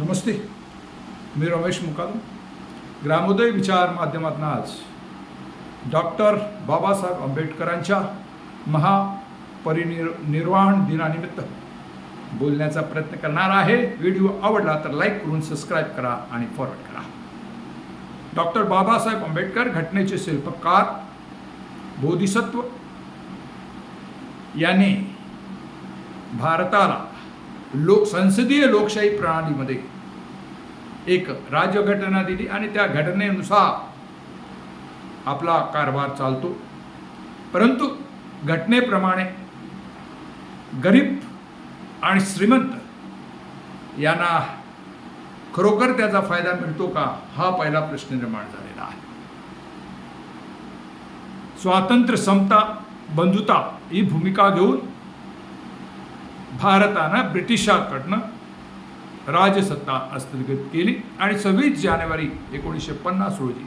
नमस्ते मी रमेश मुकादम. ग्रामोदय विचार माध्यमातून आज डॉक्टर बाबासाहेब आंबेडकरांच्या महापरिनिर निर्वाण दिनानिमित्त बोलण्याचा प्रयत्न करणार आहे. व्हिडिओ आवडला तर लाईक करून सबस्क्राईब करा आणि फॉरवर्ड करा. डॉक्टर बाबासाहेब आंबेडकर घटनेचे शिल्पकार बोधिसत्व यांनी भारताला लोक संसदीय लोकशाही प्रणालीमध्ये एक राज्यघटना दिली आणि त्या घटनेनुसार आपला कारभार चालतो. परंतु घटनेप्रमाणे गरीब आणि श्रीमंत यांना खरोखर त्याचा फायदा मिळतो का? हा पहिला प्रश्न निर्माण झालेला आहे. स्वातंत्र्य समता बंधुता ही भूमिका घेऊन भारतानं ब्रिटिशाकडनं राजसत्ता हस्तगत केली आणि सव्वीस जानेवारी एकोणीसशे पन्नास रोजी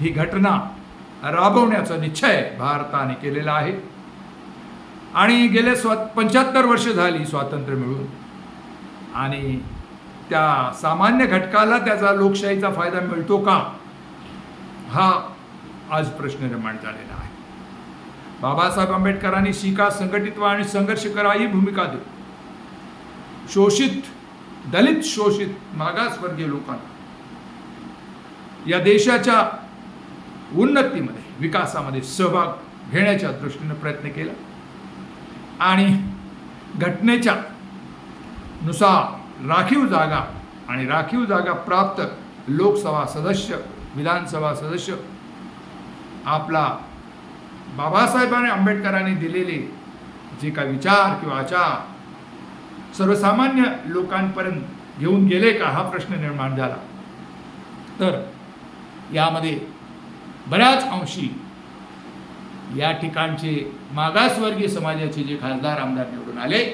ही घटना राबवण्याचा निश्चय भारताने केलेला आहे आणि गेले स्वा पंच्याहत्तर वर्ष झाली स्वातंत्र्य मिळून आणि त्या सामान्य घटकाला त्याचा लोकशाहीचा फायदा मिळतो का हा आज प्रश्न निर्माण झालेला आहे बाबासाहेब आंबेडकरांनी शिका संघटित व्हा आणि संघर्ष करा ही भूमिका दिली. शोषित दलित शोषित मागासवर्गीय लोकांना या देशाच्या उन्नतीमध्ये विकासामध्ये सहभाग घेण्याच्या दृष्टीने प्रयत्न केला. आणि घटनेच्या नुसार राखीव जागा आणि राखीव जागा प्राप्त लोकसभा सदस्य विधानसभा सदस्य आपला बाबासाहेबांनी आंबेडकरांनी दिलेले जे काही विचार किंवा आचार सर्वसामान्य लोकांपर्यंत घेऊन गेले का? हा प्रश्न निर्माण झाला. तर यामध्ये बऱ्याच अंशी या ठिकाणचे मागासवर्गीय समाजाचे जे खासदार आमदार निवडून आले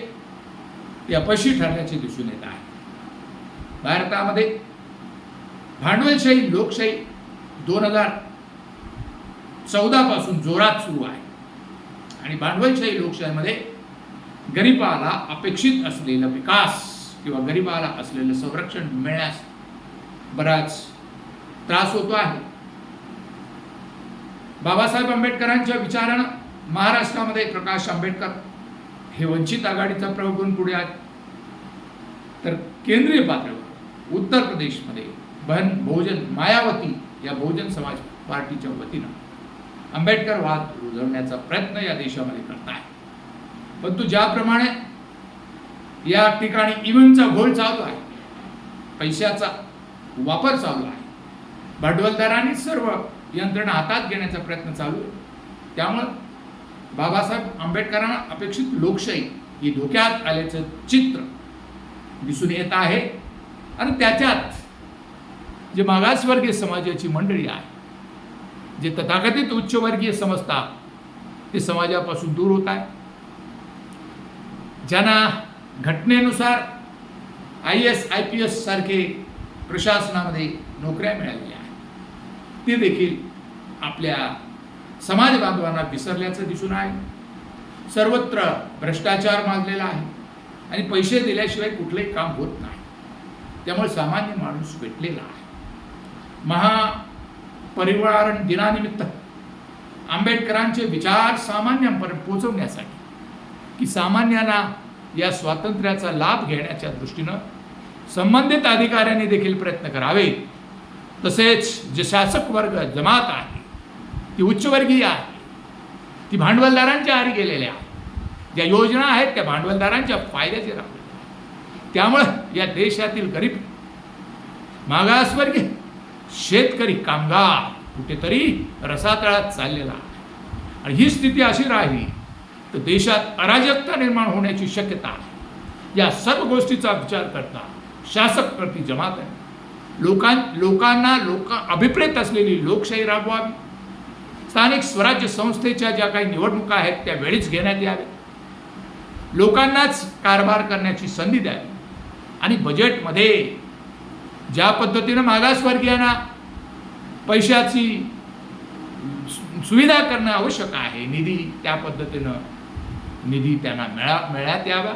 ते अपयशी ठरल्याचे दिसून येत आहे. भारतामध्ये भांडवलशाही लोकशाही दोन हजार चौदापासून जोरात सुरू आहे. आणि भांडवलशाही लोकशाहीमध्ये गरिबाला अपेक्षित असलेला विकास किंवा गरिबाला असलेलं संरक्षण मिळण्यास बराच त्रास होतो आहे. बाबासाहेब आंबेडकरांच्या विचारानं महाराष्ट्रामध्ये प्रकाश आंबेडकर हे वंचित आघाडीचा प्रयोग करून पुढे आहेत तर केंद्रीय पातळीवर उत्तर प्रदेशमध्ये बहन बहुजन मायावती या बहुजन समाज पार्टीच्या वतीनं आंबेडकर वाद रुजवण्याचा प्रयत्न या देशामध्ये करत आहे परंतु ज्याप्रमाणे या ठिकाणी इव्हेंटचा घोळ चालू आहे पैशाचा वापर चालू आहे भांडवलदारांनी सर्व यंत्रणा हातात घेण्याचा प्रयत्न चालू आहे त्यामुळं बाबासाहेब आंबेडकरांना अपेक्षित लोकशाही ही धोक्यात आल्याचं चित्र दिसून येत आहे. आणि त्याच्यात जे मागासवर्गीय समाजाची मंडळी आहे जे तथाकथित उच्चवर्गीय समजतात ते समाजापासून दूर होत आहे. ज्यांना घटनेनुसार I S I P S सारखे प्रशासनामध्ये नोकऱ्या मिळालेल्या आहेत ते देखील आपल्या समाज बांधवांना विसरल्याचं दिसून आहे. सर्वत्र भ्रष्टाचार माजलेला आहे आणि पैसे दिल्याशिवाय कुठलंही काम होत नाही. त्यामुळे सामान्य माणूस भेटलेला आहे. महा परिवार दिनानिमित्त आंबेडकरांचे विचार सामान्यांपर्यंत पोहोचवण्यासाठी की सामान्यांना या स्वातंत्र्याचा लाभ घेण्याच्या दृष्टीनं संबंधित अधिकाऱ्यांनी देखील प्रयत्न करावे. तसेच जे शासक वर्ग जमात आहे ती उच्चवर्गीय आहे ती भांडवलदारांच्या आरी गेलेल्या ज्या योजना आहेत त्या भांडवलदारांच्या फायद्याचे राहतात त्यामुळं या देशातील गरीब मागासवर्गीय शेतकरी कामगार कुठेतरी रसातळात चाललेला आणि ही स्थिती अशी राहिली तर देशात अराजकता निर्माण होण्याची शक्यता आहे. या सर्व गोष्टीचा विचार करता शासक प्रति जमात आहे. लोकां लोकांना लोक अभिप्रेत असलेली लोकशाही राबवावी. स्थानिक स्वराज्य संस्थेच्या ज्या काही निवडणुका आहेत त्या वेळीच घेण्यात याव्या. लोकांनाच कारभार करण्याची संधी द्यावी. आणि बजेटमध्ये ज्या पद्धतीनं मागासवर्गीयांना पैशाची सुविधा करणं आवश्यक आहे निधी त्या पद्धतीनं निधी त्यांना मिळा मिळण्यात यावा.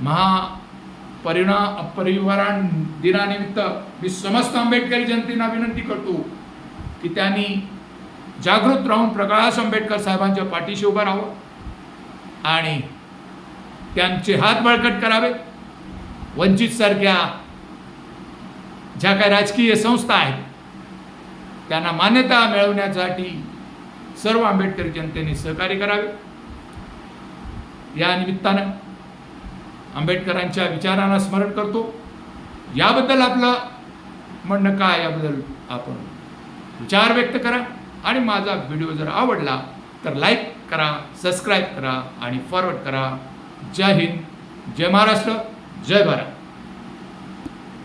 महा परिणाम परिवारां दिनानिमित्त मी समस्त आंबेडकरी जनतेला विनंती करतो की त्यांनी जागृत राहून प्रकाश आंबेडकर साहेबांच्या पाठीशी उभं राहावं आणि त्यांचे हात बळकट करावे वंचित सारख्या ज्या काही राजकीय संस्था आहेत त्यांना मान्यता मिळवण्यासाठी सर्व आंबेडकरी जनतेने सहकार्य करावे. या निमित्तानं आंबेडकरांच्या विचारांना स्मरण करतो. याबद्दल आपलं म्हणणं काय याबद्दल आपण विचार व्यक्त करा. आणि माझा व्हिडिओ जर आवडला तर लाईक करा सबस्क्राईब करा आणि फॉरवर्ड करा. जय हिंद जय महाराष्ट्र जय भारत.